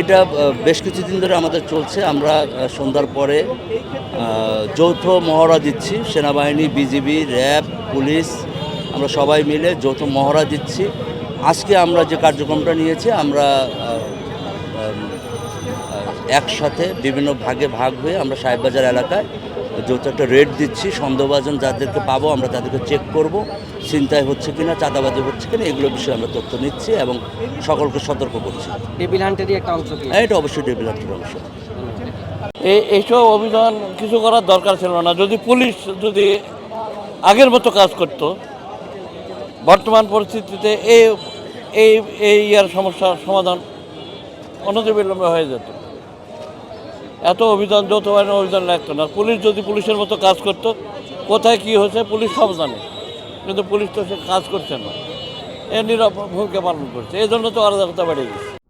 এটা বেশ কিছুদিন ধরে আমাদের চলছে। আমরা সন্ধ্যার পরে যৌথ মহড়া দিচ্ছি। সেনাবাহিনী, বিজিবি, র্যাব, পুলিশ, আমরা সবাই মিলে যৌথ মহড়া দিচ্ছি। আজকে আমরা যে কার্যক্রমটা নিয়েছি, আমরা একসাথে বিভিন্ন ভাগে ভাগ হয়ে আমরা সাহেববাজার এলাকায় যৌথ একটা রেট দিচ্ছি সন্দেহভাজন যাদেরকে পাবো আমরা তাদেরকে চেক করব চিন্তায় হচ্ছে কিনা চাঁদাবাজি হচ্ছে কিনা এগুলো বিষয়ে আমরা তথ্য নিচ্ছি এবং সকলকে সতর্ক করছি। টেবিল হান্টেরই একটা অংশ কি? এটা অবশ্যই ডেভেলপের অংশ। এই এইসব অভিযান কিছু করার দরকার ছিল না। যদি পুলিশ যদি আগের মতো কাজ করত বর্তমান পরিস্থিতিতে এই এই এই ইয়ার সমস্যার সমাধান অনতিবিলম্বে হয়ে যেত। এত অভিযান, যৌথ বাহিনীর অভিযান লাগতো না। পুলিশ যদি পুলিশের মতো কাজ করতো, কোথায় কি হয়েছে পুলিশ সব জানে। কিন্তু পুলিশ তো সে কাজ করছে না। এ নিরাপদ ভূমিকা পালন করছে। এই জন্য তো কথা বেড়ে গেছে